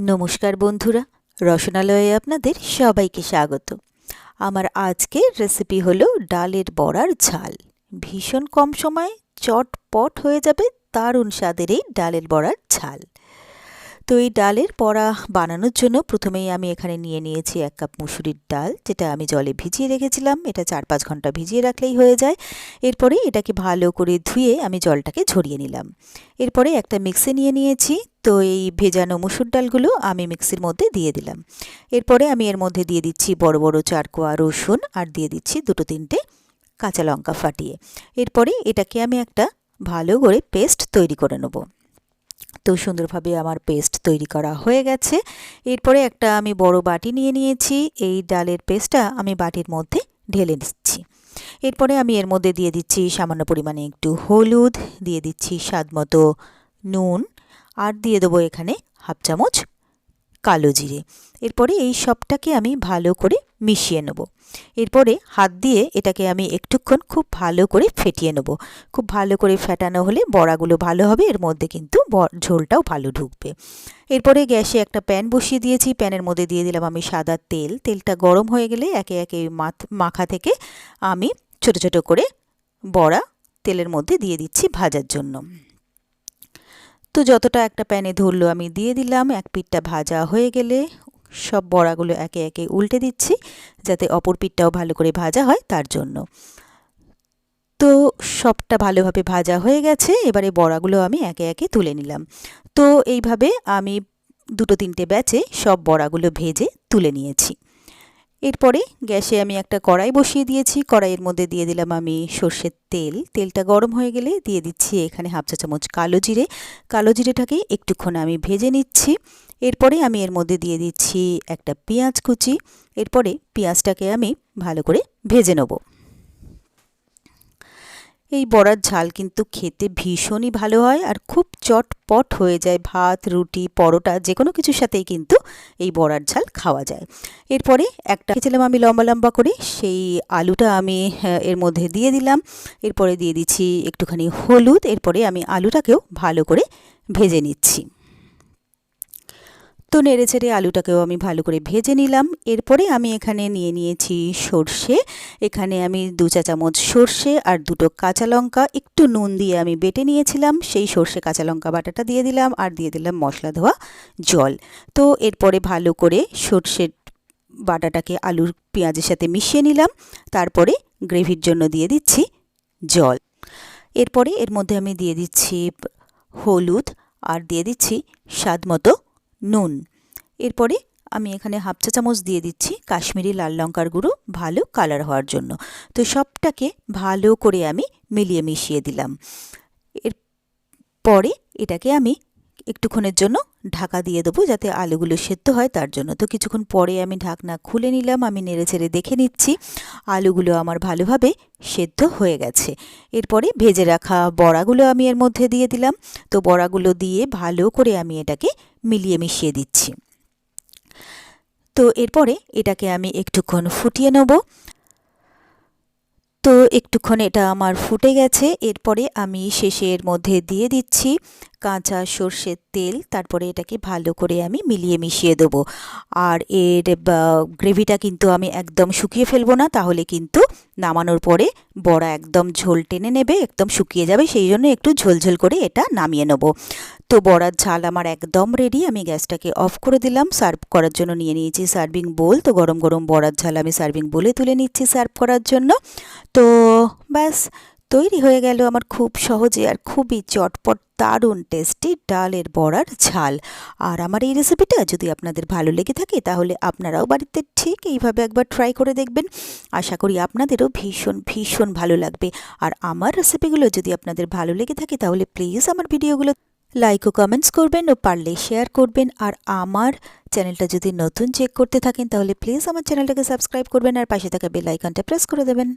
নমস্কার বন্ধুরা, রসনালয়ে আপনাদের সবাইকে স্বাগত। আমার আজকের রেসিপি হলো ডালের বড়ার ঝাল। ভীষণ কম সময়ে চটপট হয়ে যাবে দারুণ স্বাদের এই ডালের বড়ার ঝাল। তো এই ডালের বড়া বানানোর জন্য প্রথমেই আমি এখানে নিয়ে নিয়েছি এক কাপ মুসুরির ডাল, যেটা আমি জলে ভিজিয়ে রেখেছিলাম। এটা চার পাঁচ ঘণ্টা ভিজিয়ে রাখলেই হয়ে যায়। এরপরে এটাকে ভালো করে ধুয়ে আমি জলটাকে ঝরিয়ে নিলাম। এরপরে একটা মিক্সি নিয়ে নিয়েছি। তো এই ভেজানো মুসুর ডালগুলো আমি মিক্সির মধ্যে দিয়ে দিলাম। এরপরে আমি এর মধ্যে দিয়ে দিচ্ছি বড় বড় চার কোয়া রসুন আর দিয়ে দিচ্ছি দুটো তিনটে কাঁচা লঙ্কা ফাটিয়ে। এরপরে এটাকে আমি একটা ভালো করে পেস্ট তৈরি করে নেব। তো সুন্দরভাবে আমার পেস্ট তৈরি করা হয়ে গেছে। এরপরে একটা আমি বড় বাটি নিয়ে নিয়েছি। এই ডালের পেস্টটা আমি বাটির মধ্যে ঢেলে দিচ্ছি। এরপরে আমি এর মধ্যে দিয়ে দিচ্ছি সামান্য পরিমাণে একটু হলুদ, দিয়ে দিচ্ছি স্বাদ মতো নুন, আর দিয়ে দেবো এখানে হাফ চামচ কালো জিরে। এরপরে এই সবটাকে আমি ভালো করে মিশিয়ে নেব। এরপরে হাত দিয়ে এটাকে আমি একটুক্ষণ খুব ভালো করে ফেটিয়ে নেব। খুব ভালো করে ফেটানো হলে বড়াগুলো ভালো হবে, এর মধ্যে কিন্তু ঝোলটাও ভালো ঢুকবে। এরপরে গ্যাসে একটা প্যান বসিয়ে দিয়েছি। প্যানের মধ্যে দিয়ে দিলাম আমি সাদা তেল। তেলটা গরম হয়ে গেলে একে একে মাখা থেকে আমি ছোট ছোট করে বড়া তেলের মধ্যে দিয়ে দিচ্ছি ভাজার জন্য। তো যতটা একটা প্যানে ধরলো, আমি দিয়ে দিলাম, এক পিঠটা ভাজা হয়ে গেলে সব বড়াগুলো একে একে উল্টে দিচ্ছি, যাতে অপর পিঠটাও ভালো করে ভাজা হয় তার জন্য। তো সবটা ভালোভাবে ভাজা হয়ে গেছে, এবারে বড়াগুলো আমি একে একে তুলে নিলাম। তো এইভাবে আমি দুটো তিনটে ব্যাচে সব বড়াগুলো ভেজে তুলে নিয়েছি। এরপরে গ্যাসে আমি একটা কড়াই বসিয়ে দিয়েছি। কড়াইয়ের মধ্যে দিয়ে দিলাম আমি সর্ষের তেল। তেলটা গরম হয়ে গেলে দিয়ে দিচ্ছি এখানে হাফ চা চামচ কালো জিরে। কালো জিরেটাকে একটুক্ষণ আমি ভেজে নিচ্ছি। এরপরে আমি এর মধ্যে দিয়ে দিচ্ছি একটা পেঁয়াজ কুচি। এরপরে পেঁয়াজটাকে আমি ভালো করে ভেজে নেব। এই বড়ার ঝাল কিন্তু খেতে ভীষণই ভালো হয় আর খুব চটপট হয়ে যায় ভাত রুটি পরোটা যে কোনো কিছুর সাথেই কিন্তু এই বড়ার ঝাল খাওয়া যায়। এরপরে একটা খেয়েছিলাম আমি লম্বা লম্বা করে সেই আলুটা আমি হ্যাঁ, এর মধ্যে দিয়ে দিলাম। এরপরে দিয়ে দিচ্ছি একটুখানি হলুদ এরপরে আমি আলুটাকেও ভালো করে ভেজে নিচ্ছি। তো নেড়ে ছেড়ে আলুটাকেও আমি ভালো করে ভেজে নিলাম। এরপরে আমি এখানে নিয়ে নিয়েছি সর্ষে। এখানে আমি দু চা চামচ সর্ষে আর দুটো কাঁচা লঙ্কা। একটু নুন দিয়ে আমি বেটে নিয়েছিলাম। সেই সর্ষে কাঁচা লঙ্কা বাটাটা দিয়ে দিলাম আর দিয়ে দিলাম মশলা ধোয়া জল। তো এরপরে ভালো করে সর্ষের বাটাটাকে আলুর পেঁয়াজের সাথে মিশিয়ে নিলাম। তারপরে গ্রেভির জন্য দিয়ে দিচ্ছি জল। এরপরে এর মধ্যে আমি দিয়ে দিচ্ছি হলুদ আর দিয়ে দিচ্ছি স্বাদ মতো নুন। এরপরে আমি এখানে হাফ চা চামচ দিয়ে দিচ্ছি কাশ্মীরি লাল লঙ্কার গুঁড়ো ভালো কালার হওয়ার জন্য। তো সবটাকে ভালো করে আমি মিলিয়ে মিশিয়ে দিলাম। এর পরে এটাকে আমি একটুক্ষণের জন্য ঢাকা দিয়ে দেবো যাতে আলুগুলো সেদ্ধ হয় তার জন্য। তো কিছুক্ষণ পরে আমি ঢাকনা খুলে নিলাম, আমি নেড়ে ছেড়ে দেখে নিচ্ছি আলুগুলো আমার ভালোভাবে সেদ্ধ হয়ে গেছে। এরপরে ভেজে রাখা বড়াগুলো আমি এর মধ্যে দিয়ে দিলাম। তো বড়াগুলো দিয়ে ভালো করে আমি এটাকে মিলিয়ে মিশিয়ে দিচ্ছি। তো এরপরে এটাকে আমি একটুক্ষণ ফুটিয়ে নেব। তো একটুক্ষণ এটা আমার ফুটে গেছে। এরপরে আমি শেষের মধ্যে দিয়ে দিচ্ছি কাঁচা সর্ষের তেল। তারপরে এটাকে ভালো করে আমি মিলিয়ে মিশিয়ে দেবো। আর এর গ্রেভিটা কিন্তু আমি একদম শুকিয়ে ফেলব না। তাহলে কিন্তু নামানোর পরে বড়া একদম ঝোল টেনে নেবে, একদম শুকিয়ে যাবে। সেই জন্য একটু ঝোলঝোল করে এটা নামিয়ে নেব। তো বড়ার ঝাল আমার একদম রেডি আমি গ্যাসটাকে অফ করে দিলাম সার্ভ করার জন্য নিয়ে নিয়েছি সার্ভিং বোল তো গরম গরম বড়ার ঝাল আমি সার্ভিং বোলে তুলে নিচ্ছি সার্ভ করার জন্য। তো ব্যাস, তৈরি হয়ে গেল আমার খুব সহজে আর খুবই চটপট, দারুণ টেস্টি ডালের বড়ার ঝাল। আর আমার এই রেসিপিটা যদি আপনাদের ভালো লেগে থাকে, তাহলে আপনারাও বাড়িতে ঠিক এইভাবে একবার ট্রাই করে দেখবেন। আশা করি আপনাদেরও ভীষণ ভীষণ ভালো লাগবে। আর আমার রেসিপিগুলো যদি আপনাদের ভালো লেগে থাকে, তাহলে প্লিজ আমার ভিডিওগুলো লাইক ও কমেন্টস করবেন ও পারলে শেয়ার করবেন। আর আমার চ্যানেলটা যদি নতুন চেক করতে থাকেন, তাহলে প্লিজ আমার চ্যানেলটাকে সাবস্ক্রাইব করবেন আর পাশে থাকা বেল আইকনটা প্রেস করে দেবেন।